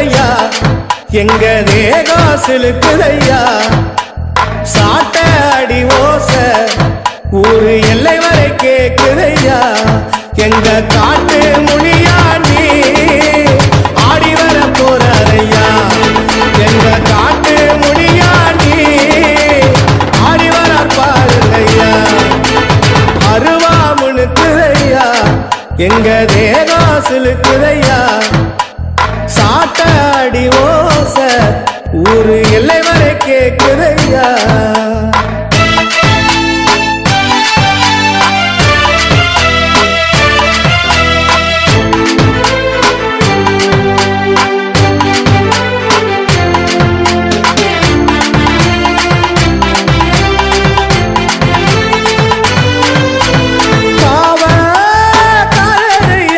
முணுக்குதையா எங்க தேகம் சிலுக்குதையா சாட்ட அடி ஓச ஊரு எல்லை வரை கேக்குதையா? எங்க காட்டு முனியா நீ? ஆடி வர போறாரையா எங்க காட்டு முனியா நீ? ஆடி வர பாருங்கய்யா அருவா முணுக்குதையா? எங்க தேகம் சிலுக்குதையா சாட்ட அடி ஓச. ஒரு எல்லை வரை கேட்குதையா